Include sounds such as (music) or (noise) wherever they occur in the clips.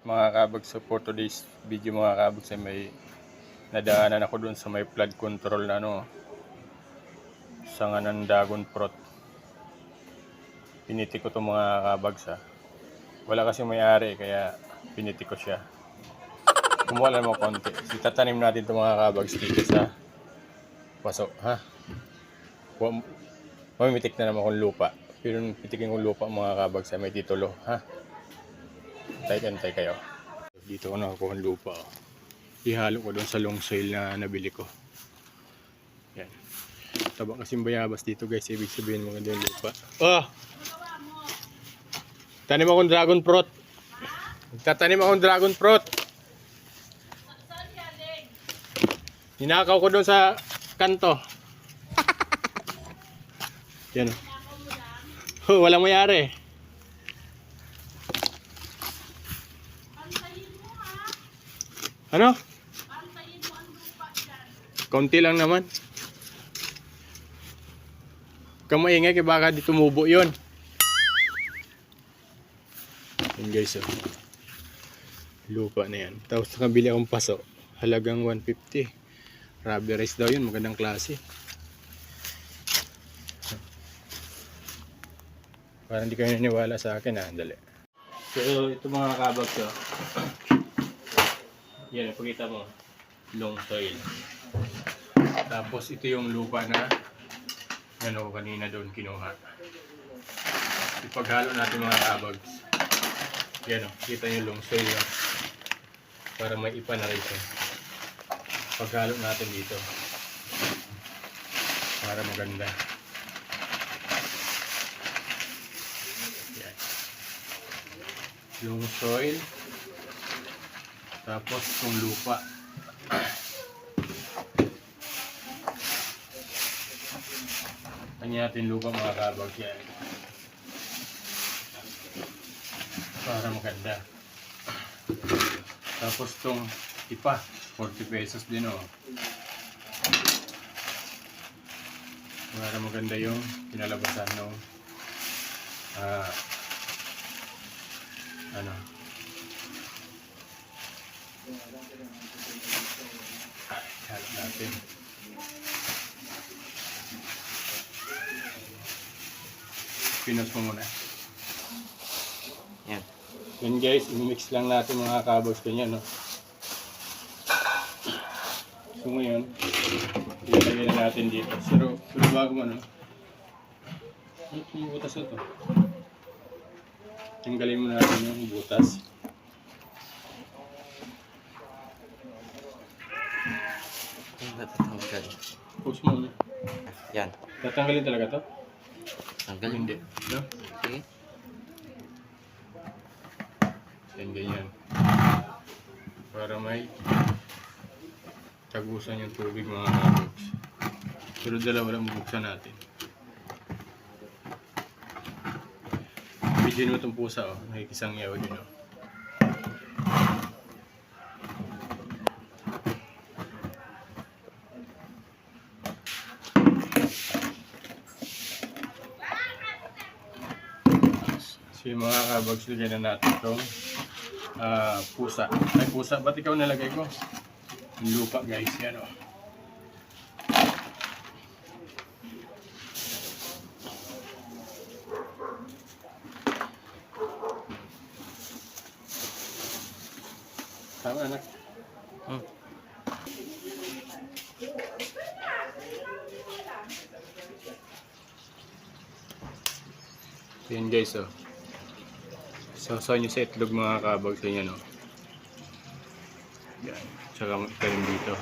mga kabags so for today's video mga kabags ay may nadaanan ako doon sa may flood control na ano sa nga ng dragon fruit. Piniti ko to mga kabags ha wala kasi may-ari kaya piniti ko siya. Kumuha mo konti. Itatanim natin to mga kabags dito sa paso ha? Mamimitik na naman akong lupa. Pero pitikin kong lupa mga kabags ay may titulo ha Antay-antay kayo. Dito ko nakakuha ng lupa. Oh. Ihalo ko doon sa long soil na nabili ko. Yan. Taba kasing bayabas dito guys. Ibig sabihin maganda yung lupa. Oh! Tanim akong dragon fruit. Tatanim akong dragon fruit. Ninakaw ko doon sa kanto. Yan. Oh, (laughs) walang mayari. Ano? Konti lang naman. Kamaingay kay baka di tumubo yun. Yan guys oh. Lupa na yan. Tapos nakabili akong paso. Halagang 150. Rubber rice daw yun. Magandang klase. Parang di kayo naniwala sa akin ha. Dali. So ito mga kabag ko. Yan, ipakita mo. Long soil. Tapos ito yung lupa na ano kanina doon kinuha. Ipaghalo natin mga kabags. Yan o, kita yung long soil yun. Para may ipa na rin siya. Paghalo natin dito. Para maganda. Yan. Long soil. Tapos yung lupa. Kanya natin lupa mga kabag yan. Para maganda. Tapos tong ipa, 40 pesos din oh. Para maganda yung pinalabasan ng ah, ano, Halo natin. Pinos mo muna. Yan. Yun guys, i-mix lang natin mga kabos ganyan, no? So ngayon, ilagay na natin dito. Pero, pero bago mo, no? Ano yung butas na to? Tanggalin mo natin yung butas. Natatanggal. Post mo, no? Yan. Tatanggalin talaga to? Tanggal. Hindi. No? Okay. Yan ganyan. Para may tagusan yung tubig mga kabogs. Pero dalawa lang bubuksan natin. Video mo itong pusa oh. Nakikisang yaw yun oh. So yung mga kabogs, lagyan na natin itong ah, pusa. Ay pusa, ba't ikaw nalagay ko? Lupa guys, yan oh. Tama anak. Hmm. Yan guys oh. Sausaw nyo sa itlog mga kabag sa inyo no. Yan. Tsaka italim dito.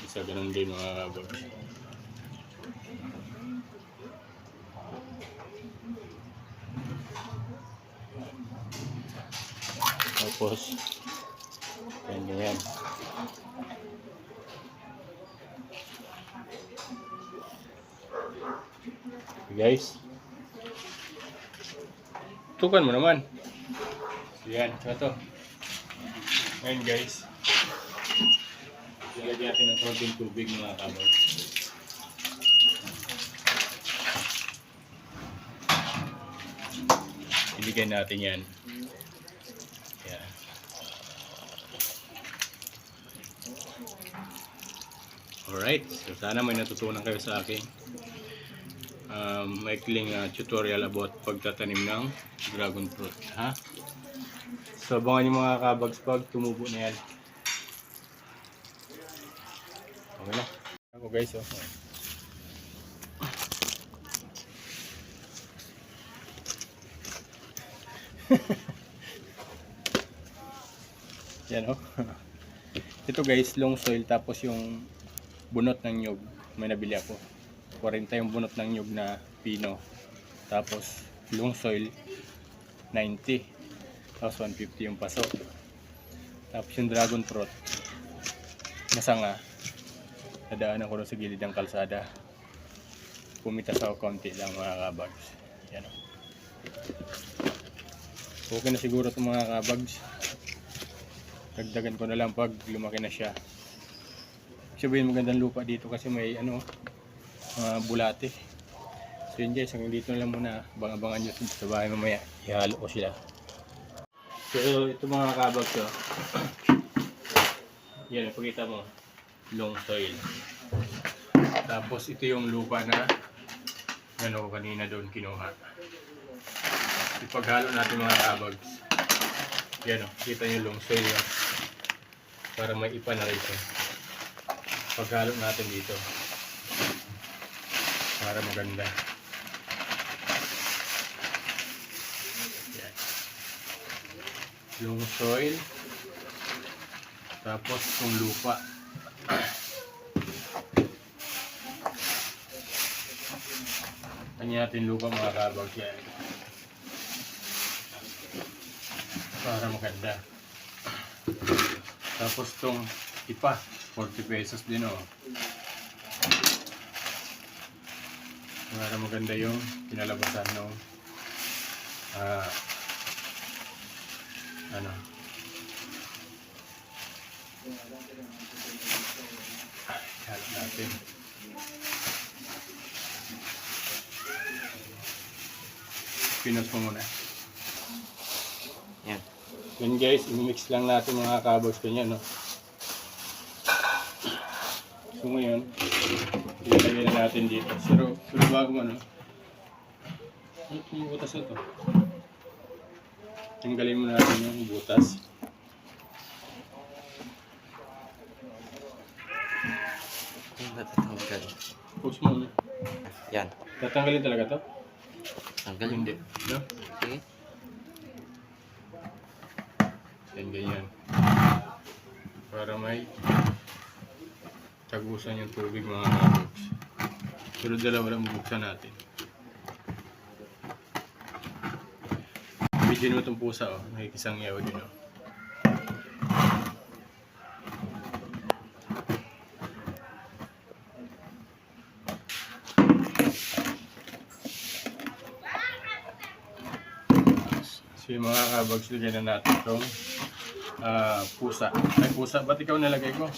Isa ganun din mga kabag. Tapos, yan. Guys. Tukan mo naman. Yan, ito. Ngayon guys. Ilagyan natin ng konting tubig mga kabag. Iligay natin yan. Yan. Alright, so sana may natutunan kayo sa akin. Um, maikling uh, tutorial about pagtatanim ng dragon fruit. Ha? So abangan yung mga kabags pag tumubo na yan. Okay na. Ako guys, oh. (laughs) Yan oh. (laughs) Ito guys, long soil tapos yung bunot ng nyug. May nabili ako. 40 yung bunot ng nyug na pino. Tapos long soil 90. Tapos 150 yung paso. Tapos yung dragon fruit. Masanga. Nadaanan ko doon sa gilid ng kalsada. Pumitas ako konti lang mga kabags. Yan o. Okay na siguro itong mga kabags. Dagdagan ko na lang pag lumaki na siya. Sabihin magandang lupa dito kasi may ano, mga bulate. So yun guys, hanggang dito na lang muna. Bang-abangan nyo sa bahay mamaya. Ihalo ko sila. So ito mga kabags (clears throat) oh. Yan, pakita mo. Long soil. Tapos ito yung lupa na ano kanina doon kinuha. Ipaghalo natin mga kabags. Yan o, kita nyo long soil yun. Para may ipa na rin. Paghalo natin dito. Para maganda. Yan. Long soil. Tapos yung lupa. (clears throat) Kanya natin lupa mga kabag yan. Para maganda. (clears throat) Tapos tong ipa, 40 pesos din oh. Para maganda yung kinalabasan ng ah ano Halo natin. Pinos mo muna. Yan. Yun guys, i-mix lang natin mga kabags kanya, no? So ngayon, ilagay na natin dito. Pero, pero bago mo, no? Ano yung butas na to? Tanggalin mo natin yung butas. Yung natatanggal. Push mo, no? Yan. Tatanggalin talaga to? Tanggal. Hindi. No? Sige. Yan, ganyan. Para may tagusan yung tubig mga kabags. Pero dalawa lang bubuksan natin. Bigyan mo itong pusa oh. Nakikisang yaw din oh. So yung mga kabags, lagyan na natin itong ah, pusa. Ay pusa, ba't ikaw nalagay ko?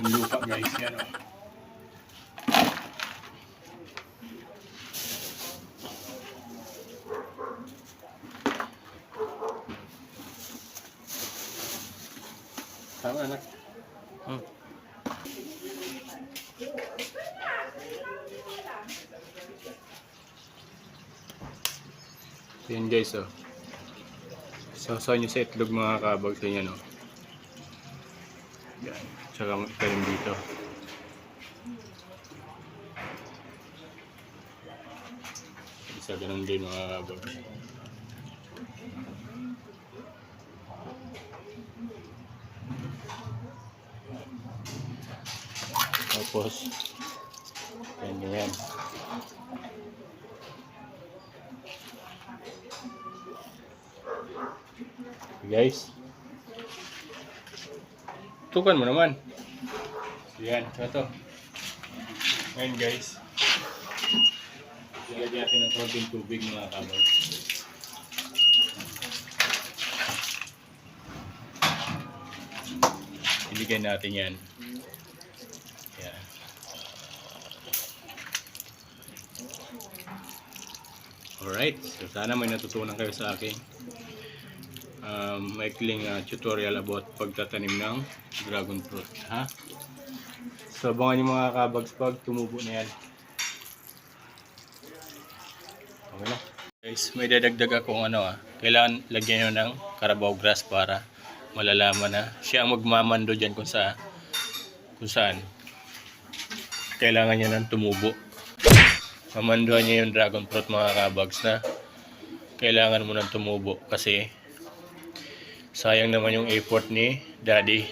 Yung lupa guys, yan oh. Tama anak. Hmm. Yan guys oh. Sausaw nyo sa itlog mga kabag sa inyo no. Yan. Tsaka italim dito. Isa ganun din mga kabag. Tapos, yan yan. guys. Tukan mo naman. So, yan, ito. Ngayon guys. Ilagyan natin ng konting tubig mga kabag. Iligay natin yan. Yan. Alright, so sana may natutunan kayo sa akin. Um, maikling uh, tutorial about pagtatanim ng dragon fruit. Ha? So abangan yung mga kabags pag tumubo na yan. Okay na. Guys, may dadagdag akong ano ah. Kailangan lagyan nyo ng carabao grass para malalaman na siya ang magmamando dyan kung sa kung saan kailangan niya ng tumubo. Mamanduhan niya yung dragon fruit mga kabags na kailangan mo ng tumubo kasi sayang naman yung effort ni daddy.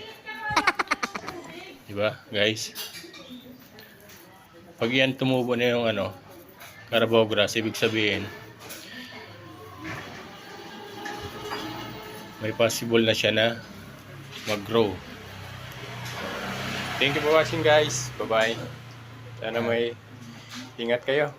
Diba guys? Pag yan tumubo na yung ano, carabao grass, ibig sabihin may possible na siya na mag-grow. Thank you for watching guys. Bye-bye. Sana may ingat kayo.